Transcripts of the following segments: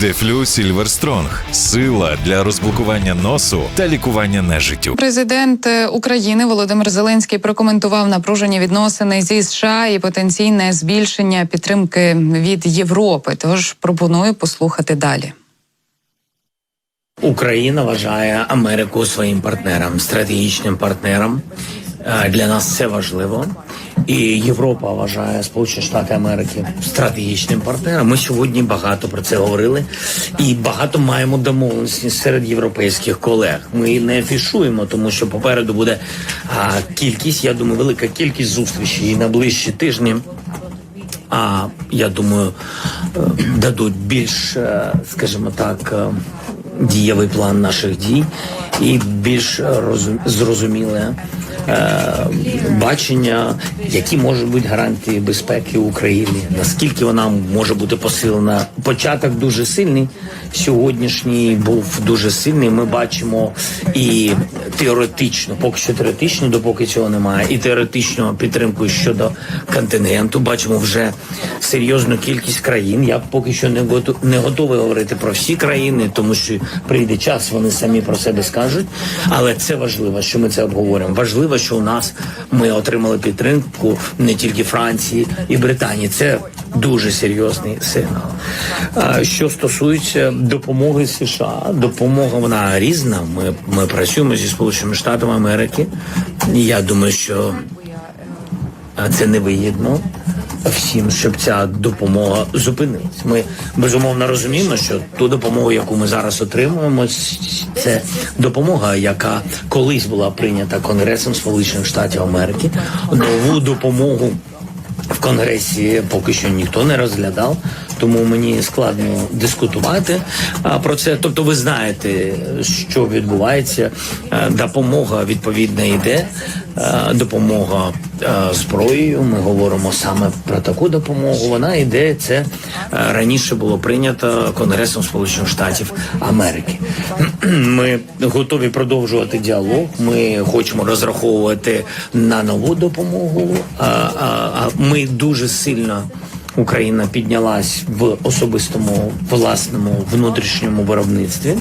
Дефлю Сільверстронг сила для розблокування носу та лікування нежиттю. Президент е, України Володимир Зеленський прокоментував напружені відносини зі США і потенційне збільшення підтримки від Європи. Тож пропоную послухати далі. Україна вважає Америку своїм партнером, стратегічним партнером. Е, Для нас це важливо. І Європа вважає Сполучені Штати Америки стратегічним партнером. Ми сьогодні багато про це говорили і багато маємо домовленості серед європейських колег. Ми не афішуємо, тому що попереду буде а, кількість. Я думаю, велика кількість зустрічей на ближчі тижні. А я думаю, е, дадуть більш, е, скажімо так, е, дієвий план наших дій і більш розум- зрозуміле бачення, які можуть бути гарантії безпеки України, наскільки вона може бути посилена. Початок дуже сильний. Сьогоднішній був дуже сильний. Ми бачимо і теоретично, поки що теоретично, допоки цього немає, і теоретично підтримку щодо контингенту. Бачимо вже серйозну кількість країн. Я поки що не готу- не готовий говорити про всі країни, тому що прийде час, вони самі про себе скажуть. Але це важливо, що ми це обговоримо. Важливо, що у нас ми отримали підтримку не тільки Франції і Британії. Це дуже серйозний сигнал. Що стосується допомоги США, допомога вона різна. Ми, ми працюємо зі Сполученими Штатами Америки. Я думаю, що це це невигідно всім, щоб ця допомога зупинилась. Ми безумовно розуміємо, що ту допомогу, яку ми зараз отримуємо, це допомога, яка колись була прийнята Конгресом Сполучених Штатів Америки. Нову допомогу в Конгресі поки що ніхто не розглядав, тому мені складно дискутувати про це. Тобто, ви знаєте, що відбувається. Е, Допомога відповідна йде. Е, Допомога е, зброєю. Ми говоримо саме про таку допомогу. Вона йде. Це раніше було прийнято Конгресом Сполучених Штатів Америки. Ми готові продовжувати діалог. Ми хочемо розраховувати на нову допомогу. А ми дуже сильно. Україна піднялась в особистому власному внутрішньому виробництві.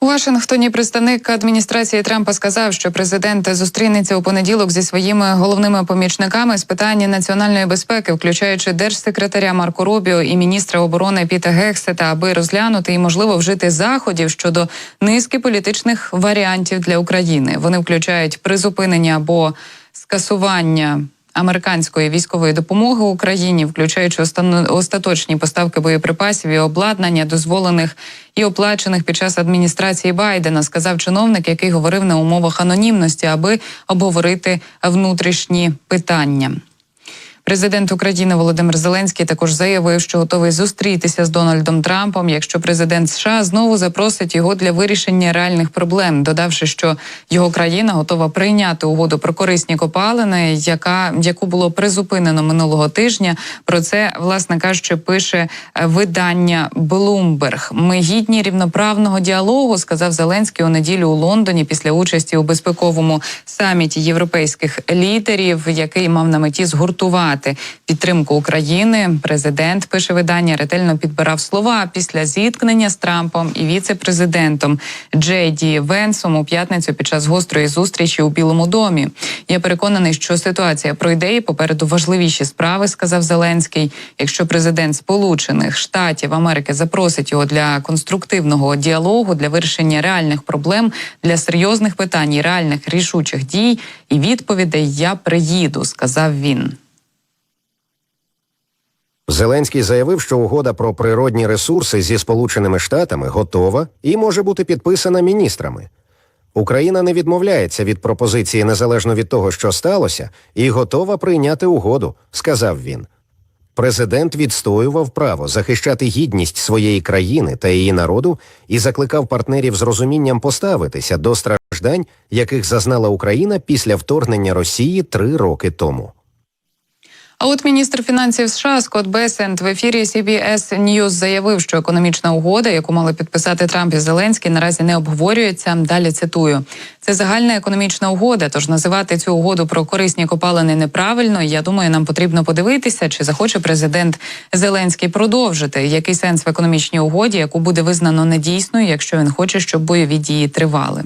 У Вашингтоні представник адміністрації Трампа сказав, що президент зустрінеться у понеділок зі своїми головними помічниками з питань національної безпеки, включаючи держсекретаря Марко Рубіо і міністра оборони Піта Гексета, аби розглянути і можливо вжити заходів щодо низки політичних варіантів для України. Вони включають призупинення або скасування. Американської військової допомоги Україні, включаючи остаточні поставки боєприпасів і обладнання, дозволених і оплачених під час адміністрації Байдена, сказав чиновник, який говорив на умовах анонімності, аби обговорити внутрішні питання. Президент України Володимир Зеленський також заявив, що готовий зустрітися з Дональдом Трампом, якщо президент США знову запросить його для вирішення реальних проблем, додавши, що його країна готова прийняти угоду про корисні копалини, яка яку було призупинено минулого тижня. Про це власне кажучи, пише е, видання Bloomberg. Ми гідні рівноправного діалогу, сказав Зеленський у неділю у Лондоні після участі у безпековому саміті європейських лідерів, який мав на меті згуртувати підтримку України. Президент пише видання ретельно підбирав слова після зіткнення з Трампом і віце-президентом Джей Ді Венсом у п'ятницю під час гострої зустрічі у Білому домі. Я переконаний, що ситуація пройде і попереду важливіші справи, сказав Зеленський. Якщо президент Сполучених Штатів Америки запросить його для конструктивного діалогу, для вирішення реальних проблем, для серйозних питань і реальних рішучих дій і відповідей, я приїду, сказав він. Зеленський заявив, що угода про природні ресурси зі Сполученими Штатами готова і може бути підписана міністрами. Україна не відмовляється від пропозиції незалежно від того, що сталося, і готова прийняти угоду, сказав він. Президент відстоював право захищати гідність своєї країни та її народу і закликав партнерів з розумінням поставитися до страждань, яких зазнала Україна після вторгнення Росії три роки тому. А от міністр фінансів США Скотт Бесент в ефірі CBS News заявив, що економічна угода, яку мали підписати Трамп і Зеленський, наразі не обговорюється. Далі цитую: це загальна економічна угода. Тож називати цю угоду про корисні копалини неправильно. Я думаю, нам потрібно подивитися, чи захоче президент Зеленський продовжити який сенс в економічній угоді, яку буде визнано недійсною, якщо він хоче, щоб бойові дії тривали.